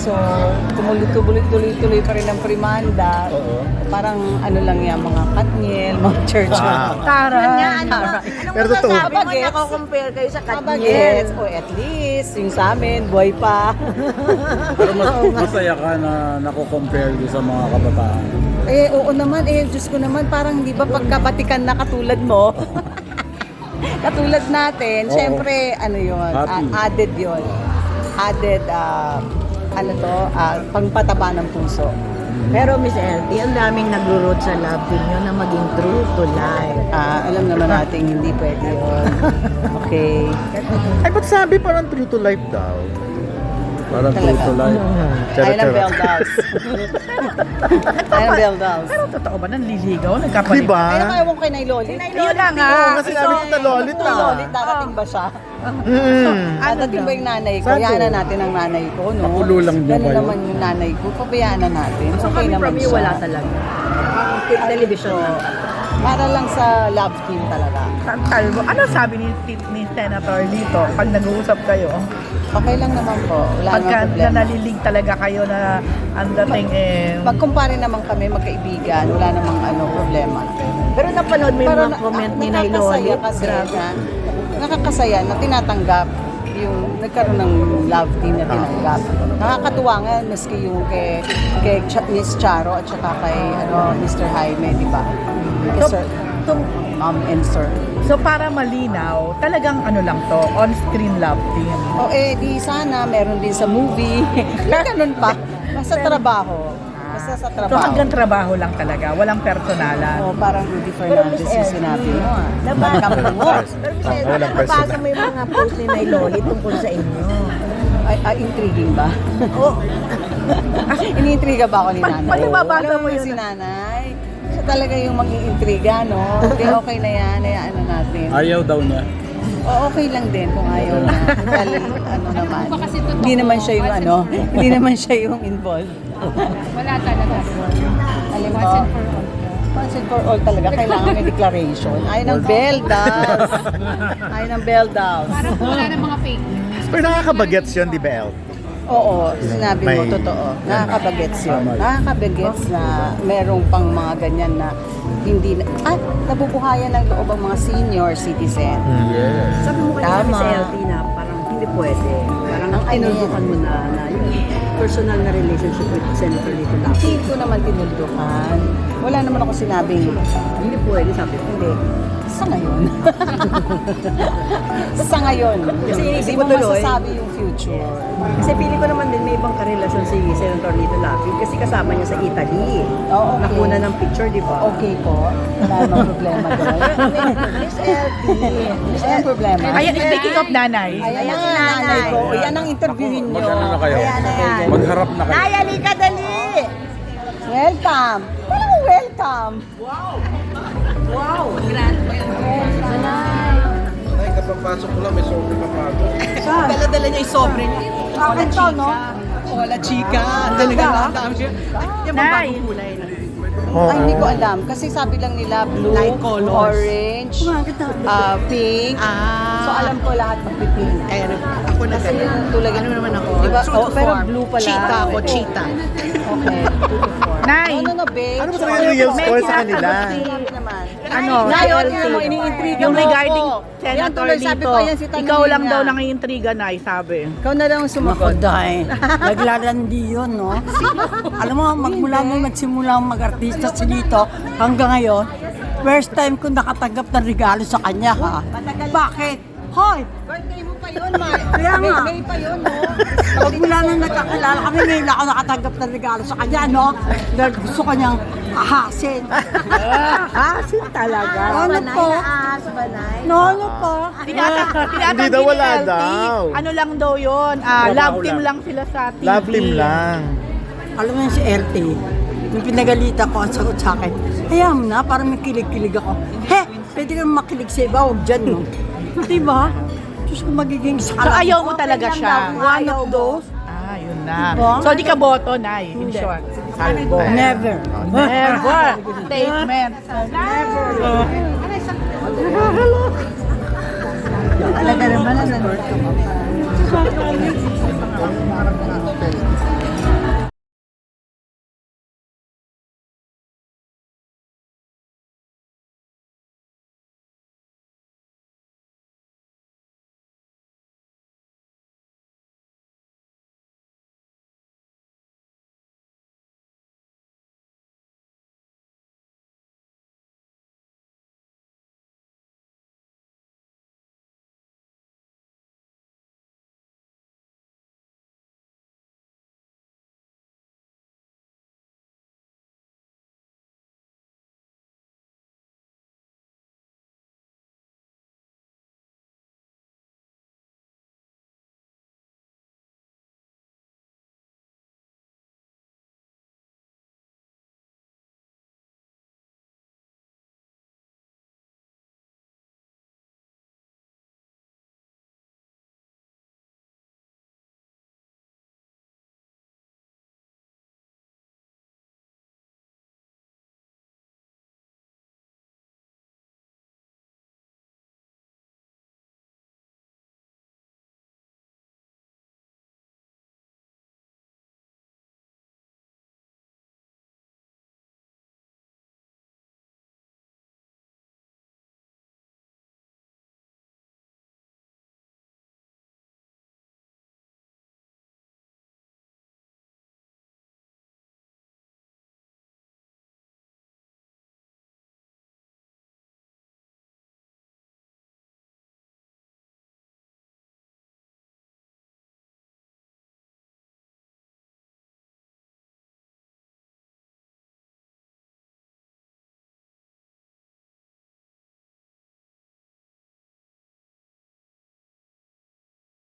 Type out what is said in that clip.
So, tumuloy-tuloy-tuloy pa rin ang primanda. Oo. Parang ano lang yan, mga katniel, mga church. Ah. Tara. Ano ba? Anong Pero totoo. masasabi mo? Kabagets. Nako-compare kayo sa Katniel. Kabagets. O at least, yung sa amin, buhay pa. Pero mas, masaya ka na nako-compare doon sa mga kabataan. eh, oo naman. Eh, Diyos ko naman, parang di ba pagkabatikan na katulad mo? katulad natin, Oo. syempre, ano yun, Happy. added yun. Added, ah, ano to, ah, pangpataba ng puso. Pero Miss LT, ang daming nag-root sa love team nyo na maging true to life. Ah, alam naman natin hindi pwede yun. Okay. Ay, ba't sabi parang true to life daw? Parang true Talaga? to life. Ayun ang bell dolls. Ayun ang bell dolls. Pero totoo ba nanliligaw? Nagkapalit? Diba? Ay, naman ewan kay Nay Loli. Yun na nga. Oo, kasi sinabi ko na lolit Nay ah. Loli, darating ba siya? Mm. Dadating ba yung nanay ko? To? na natin ang nanay ko, no? Nakulo lang niya Ganun ba yun? naman yung nanay ko. Pabayaan na natin. So Okay kami naman from you, siya. wala talaga. Ang television lang talaga. Para lang sa love team talaga. Tantal mo. Ano sabi ni, ni Senator dito pag nag-uusap kayo? Okay lang naman po. Wala Pagka namang problema. nalilig talaga kayo na ang dating eh... Pagkumpare naman kami, magkaibigan, wala namang ano, problema. Pero napanood mo yung mga na- comment ni Nay nakakasaya Loli. kasi na, nakakasaya na tinatanggap yung nagkaroon ng love team na tinanggap. Nakakatuwa nga maski yung kay, kay Ch- Miss Charo at saka kay ano, Mr. Jaime, di ba? So- Sir, Ma'am and Sir. So para malinaw, talagang ano lang to, on-screen love team. O eh, di sana meron din sa movie. Yung ganun pa. Basta trabaho. Basta sa So trabaho. hanggang trabaho lang talaga, walang personalan. O parang Rudy Fernandez yung sinabi mo ah. Nabasa mo. Ah, walang nabasa mo yung mga post ni Nay Loli tungkol sa inyo. Ay, ay, intriguing ba? Oh, Iniintriga ba ako ni nanay? pag nababasa mo mo yun, si nanay. Talaga yung mag-iintriga, no? Hindi, okay na yan. Hayaan na natin. Ayaw daw niya. O, okay lang din kung ayaw na. Dahil, ano naman. Hindi naman siya yung ano. Hindi naman siya yung involved. Wala talaga. Alam mo, once and for all talaga, kailangan may declaration. Ayaw ng bell dolls. Ayaw ng bell dolls. Parang wala ng mga fake news. Pero nakakabagets yun, di ba, El? Oo, sinabi mo, May- totoo. Nakakabagets yun. Tama yun. Nakakabagets na merong pang mga ganyan na hindi na, ah, nabubuhayan ng loob ang mga senior citizen. Yes. sabi mo kanina Tama. Miss LT na parang hindi pwede. Parang Ang tinuldukan mo na, na yung personal na relationship with Senator Lito Lapid. Hindi ko naman tinuldukan. Wala naman ako sinabing, Hindi pwede, sabi ko. hindi. Sa ngayon. sa ngayon. Kasi Hindi mo tuloy. masasabi yung future. Kasi pili ko naman din may ibang karelasyon si Senator Lito Lapid kasi kasama niya sa Italy. Oo, okay. Nakuna ng picture, di ba? Okay po. Wala namang problema doon. Miss LT. Wala namang problema. Ayan, speaking of nanay, Ayan Ayan ang si nanay. nanay ko. Yan ang interviewin nyo. Mag-ano na kayo? Ayan na yan. Magharap na kayo. Nay, halika dali! Welcome! Parang welcome! Wow! Ay, kapapasok ko lang, may sobre pa pa ako. Dala-dala niya yung sobre niya. Akin to, no? Wala chika. Talaga ang dami siya. Ay, yung bagong kulay na. Ay, hindi ko alam. Kasi sabi lang nila blue, Light colors. orange, ah, pink. Ah. So alam ko lahat mag-pink. Kaya nag- ako na Kasi yung tulad Ano naman ako? Diba? True to Oh, pero form. blue pala. Cheetah ako, Oo. cheetah. Okay, two to four. Nay. No, no, no, babe. Ano ba talaga yung real score sa kanila? Ano, Ngayon, yun mo, iniintriga yung mo regarding ako. Yan Senator tuloy, sabi ko, yan si tanongin ikaw lang niya. daw nangiintriga, Nay, sabi. Ikaw na lang ang sumagot. dahil naglalandi yun, no? Alam mo, magmula nung nagsimula ang mag-artista si Lito hanggang ngayon, first time ko nakatanggap ng regalo sa kanya, ha? Bakit? Hoy! Birthday mo pa yun, Ma. Kaya May, nga. May pa yun, no? Magmula nung nagkakilala kami, ngayon ako nakatanggap ng regalo sa kanya, no? Dahil gusto ko niyang ahasin. Asin talaga. Ano po? As, banay. No, ano po? Tinata- tinatanong Hindi daw, ni wala LT, daw. Ano lang daw yun, ah, Trabaho love team lang. lang sila sa TV. Love team lang. Alam mo yun si LT, yung pinagalitan ko ang sagot sa akin, hayaan mo na, parang may kilig-kilig ako. He, pwede kang makilig sa iba, huwag dyan, no? Diba? Diyos ko magiging So sakala. ayaw mo talaga siya. One of those? Ah, yun na. Diba? So di ka boto, Nay, in short. Salvo. Never. Never. Statement. Never. Talaga naman ang